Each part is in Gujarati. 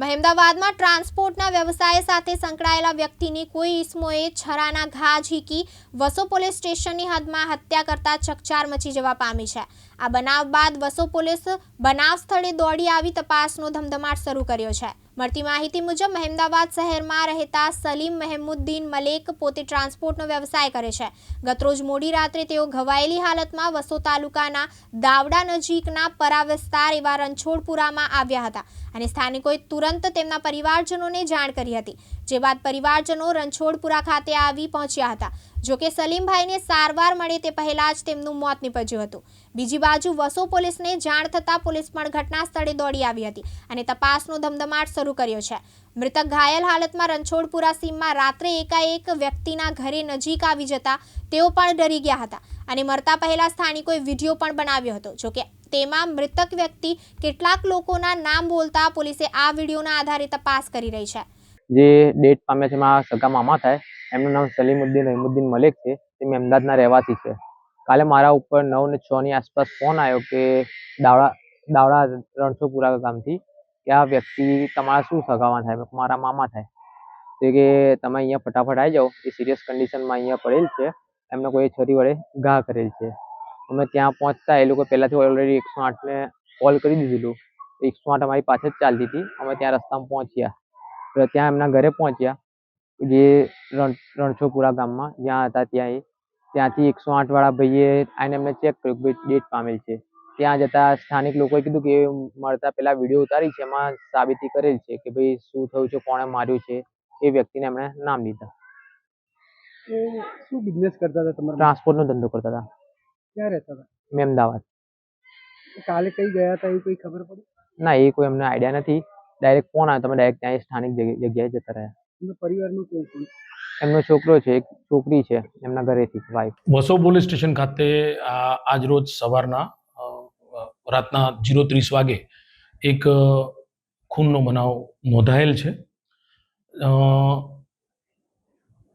મહેમદાવાદમાં ટ્રાન્સપોર્ટના વ્યવસાય સાથે સંકળાયેલા વ્યક્તિની કોઈ ઈસમોએ છરાના ઘા ઝીકી વસો પોલીસ સ્ટેશનની હદમાં હત્યા કરતા ચકચાર મચી જવા પામી છે. આ બનાવ બાદ વસો પોલીસ બનાવ સ્થળે દોડી આવી તપાસનો ધમધમાટ શરૂ કર્યો છે. મળતી માહિતી મુજબ મહેમદાવાદ શહેરમાં રહેતા સલીમ મહેમુદ્દીન મલેક પોતે ટ્રાન્સપોર્ટનો વ્યવસાય કરે છે. ગતરોજ મોડી રાત્રે તેઓ ઘવાયેલી હાલતમાં વસો તાલુકાના દાવડા નજીકના પરા વિસ્તાર એવા રણછોડપુરામાં આવ્યા હતા અને સ્થાનિકોએ તુરંત તેમના પરિવારજનોને જાણ કરી હતી, જે બાદ પરિવારજનો રણછોડપુરા ખાતે આવી પહોંચ્યા હતા. જોકે સલીમભાઈને સારવાર મળે તે પહેલા જ તેમનું મોત નીપજ્યું હતું. બીજી બાજુ વસો પોલીસને જાણ થતાં પોલીસ પણ ઘટના સ્થળે દોડી આવી હતી અને તપાસનો ધમધમાટ શરૂ કર્યો છે. મૃતક ઘાયલ હાલતમાં રણછોડપુરા સીમમાં રાત્રે એકાએક વ્યક્તિના ઘરે નજીક આવી જતા તેઓ પણ ડરી ગયા હતા અને મરતા પહેલા સ્થાનિકોએ વીડિયો પણ બનાવ્યો હતો. જોકે તેમાં મૃતક વ્યક્તિ કેટલાક લોકોના નામ બોલતા પોલીસે આ વિડીયોના આધારે તપાસ કરી રહી છે. જે ડેટ પામ્યા છે મારા સગા મામા થાય. એમનું નામ સલીમુદ્દીન રહીમુદ્દીન મલિક છે. તે અમદાવાદના રહેવાસી છે. કાલે મારા ઉપર નવ ને છ ની આસપાસ ફોન આવ્યો કે દાવડા દાવડા રણછોપુરા ગામથી કે આ વ્યક્તિ તમારા શું સગાવાના થાય? મારા મામા થાય. તે કે, તમે અહીંયા ફટાફટ આવી જાઓ. એ સિરિયસ કન્ડિશનમાં અહીંયા પડેલ છે. એમને કોઈ છરી વડે ઘા કરેલ છે. અમે ત્યાં પહોંચતા એ લોકો પહેલાંથી ઓલરેડી એકસો આઠને કોલ કરી દીધેલું. એકસો આઠ અમારી પાસે જ ચાલતી હતી. અમે ત્યાં રસ્તામાં પહોંચ્યા. ત્યાં એમના ઘરે પહોંચ્યા. જે રણ રણછોડપુરા ગામમાં જ્યાં હતા ત્યાં એ ત્યાંથી એકસો આઠ વાળા ભાઈએ આઈને એમને ચેક કર્યું કે ભાઈ ડેટ પામેલ છે. ત્યાં જતા સ્થાનિક લોકોએ કીધું કે મળતા પહેલા વીડિયો ઉતારી છે. એમાં સાબિતી કરેલ છે કે ભાઈ શું થયું છે કોણે માર્યું છે એ વ્યક્તિને એમણે નામ લીધા શું બિઝનેસ કરતા હતા તમારા ટ્રાન્સપોર્ટનો ધંધો કરતા હતા. ક્યાં રહેતા હતા? મેમદાવાદ. કાલે કઈ ગયા હતા એ કોઈ ખબર પડી? ના એ કોઈ અમને આઈડિયા નથી. ડાયરેક્ટ ફોન આવ્યો તમે ડાયરેક્ટ ત્યાં સ્થાનિક જગ્યા- જગ્યાએ જતા રહ્યા. પરિવારનું કોઈ કોણ? એમનો છોકરો છે એક છોકરી છે એમના ઘરેથી વાઈફ વસો પોલીસ સ્ટેશન ખાતે આજ આજરોજ સવારના રાતના જીરો ત્રીસ વાગે એક ખૂનનો બનાવ નોંધાયેલ છે.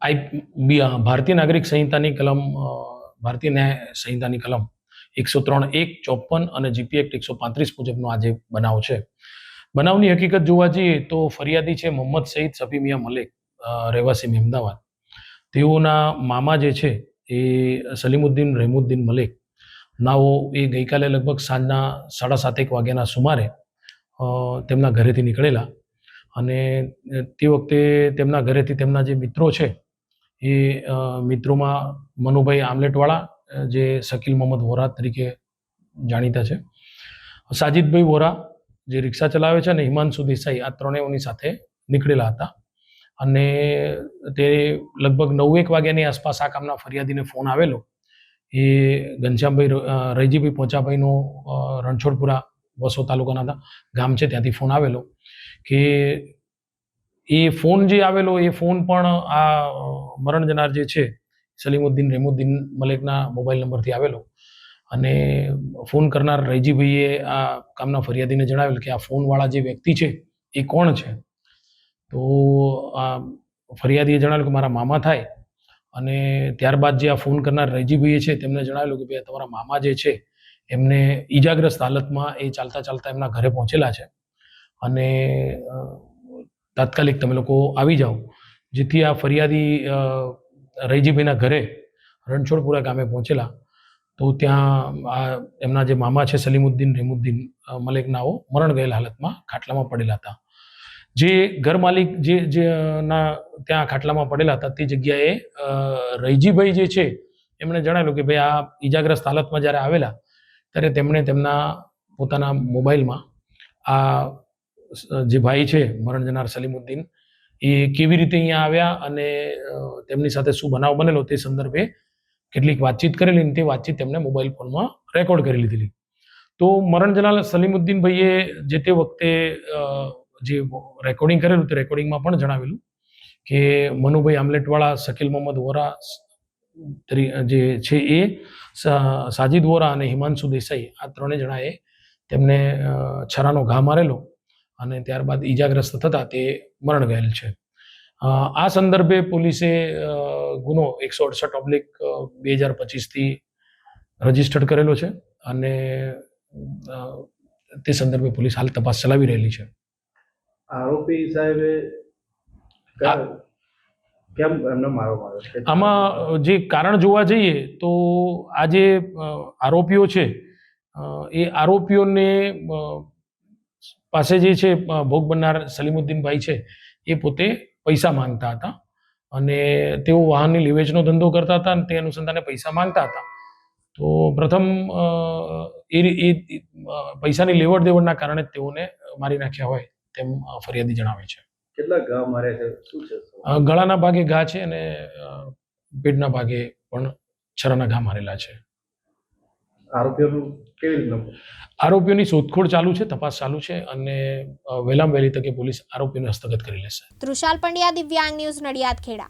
આઈ બી ભારતીય નાગરિક સંહિતાની કલમ ભારતીય ન્યાય સંહિતાની કલમ એકસો ત્રણ એક ચોપન અને જીપી એક્ટ એકસો પાંત્રીસ મુજબનો આજે બનાવ છે બનાવની હકીકત જોવા જઈએ તો ફરિયાદી છે મોહમ્મદ સઈદ સફીમિયા મલેક રહેવાસી મહેમદાવાદ તેઓના મામા જે છે એ સલીમુદ્દીન રહેમુદ્દીન મલેક. નાઓ એ ગઈકાલે લગભગ સાંજના સાડા સાતેક વાગ્યાના સુમારે તેમના ઘરેથી નીકળેલા. અને તે વખતે તેમના ઘરેથી તેમના જે મિત્રો છે એ મિત્રોમાં મનુભાઈ આમલેટવાળા જે શકીલ મોહમ્મદ વોરા તરીકે જાણીતા છે. સાજિદભાઈ વોરા જે રિક્ષા ચલાવે છે અને હિમાંશુ દેસાઈ આ ત્રણેયની સાથે નીકળેલા હતા. અને તે લગભગ નવેક વાગ્યાની આસપાસ આ કામના ફરિયાદીને ફોન આવેલો. એ ઘનશ્યામભાઈ રૈજીભાઈ પોચાભાઈનો રણછોડપુરા વસો તાલુકાના હતા. ગામ છે ત્યાંથી ફોન આવેલો કે એ ફોન જે આવેલો, એ ફોન પણ આ મરણ જનાર જે છે, સલીમુદ્દીન રેમુદ્દીન મલેકના મોબાઈલ નંબરથી આવેલો. અને ફોન કરનાર રૈજીભાઈએ આ કામના ફરિયાદીને જણાવેલ કે આ ફોનવાળા જે વ્યક્તિ છે, એ કોણ છે? તો આ ફરિયાદીએ જણાવ્યું કે મારા મામા થાય અને ત્યારબાદ જે આ ફોન કરનાર રૈજીભાઈએ છે, તેમને જણાવેલું કે ભાઈ તમારા મામા જે છે, એમને ઈજાગ્રસ્ત હાલતમાં એ ચાલતા ચાલતા એમના ઘરે પહોંચેલા છે. અને તાત્કાલિક તમે લોકો આવી જાઓ. જેથી આ ફરિયાદી રૈજીભાઈના ઘરે રણછોડપુરા ગામે પહોંચેલા. તો ત્યાં, આ, એમના જે મામા છે, સલીમુદ્દીન રેમુદ્દીન મલેકનાઓ મરણ ગયેલા હાલતમાં ખાટલામાં પડેલા હતા. જે ઘર માલિક જે જે ના ત્યાં ખાટલામાં પડેલા હતા, તે જગ્યાએ રૈજીભાઈ જે છે, એમણે જણાવ્યું કે ભાઈ આ ઈજાગ્રસ્ત હાલતમાં જ્યારે આવેલા, ત્યારે તેમણે તેમના પોતાના મોબાઈલમાં આ જે ભાઈ છે, મરણ જનાર સલીમુદ્દીન, એ કેવી રીતે અહીંયા આવ્યા અને તેમની સાથે શું બનાવ બનેલો તે સંદર્ભે કેટલીક વાતચીત કરેલી તે વાતચીત તેમને મોબાઈલ ફોનમાં રેકોર્ડ કરી લીધેલી. તો મરણ જલાલ સલીમુદ્દીન ભાઈએ જે તે વખતે જે રેકોર્ડિંગ કરેલું તે રેકોર્ડિંગમાં પણ જણાવેલું કે મનુભાઈ આમલેટવાળા, શકીલ મોહમ્મદ વોરા જે છે એ સાજિદ વોરા અને હિમાંશુ દેસાઈ આ ત્રણે જણાએ તેમને છરાનો ઘા મારેલો અને ત્યારબાદ ઈજાગ્રસ્ત થતા તે મરણ ગયેલ છે. આ સંદર્ભે પોલીસે ગુનો એકસો અડસઠ ઓબ્લિક બે હજાર પચીસથી રજીસ્ટર્ડ કરેલો છે અને તે સંદર્ભે પોલીસ હાલ તપાસ ચલાવી રહેલી છે. આરોપી સાહેબે કેમ એમને મારો માર્યો આમાં જે કારણ જોવા જઈએ તો આ જે આરોપીઓ છે એ આરોપીઓને પાસે જે છે ભોગ બનનાર સલીમુદ્દીનભાઈ છે એ પોતે પૈસા માંગતા હતા. અને તેઓ વાહનની લીવેજનો ધંધો કરતા હતા અને તે અનુસંધાને પૈસા માંગતા હતા. તો પ્રથમ એ એ પૈસાની લેવડ દેવડના કારણે તેઓને મારી નાખ્યા હોય તેમ ફરિયાદી જણાવે છે. કેટલા ઘા મારે છે? શું છે? ગળાના ભાગે ઘા છે અને પેટના ભાગે પણ છરાના ઘા મારેલા છે. આરોપીઓનું કેવી આરોપીઓની શોધખોળ ચાલુ છે તપાસ ચાલુ છે અને વહેલામ વહેલામાં વહેલી તકે પોલીસ આરોપીને હસ્તગત કરી લેશે. તૃષાલ પંડ્યા દિવ્યાંગ ન્યૂઝ નડિયાદ ખેડા.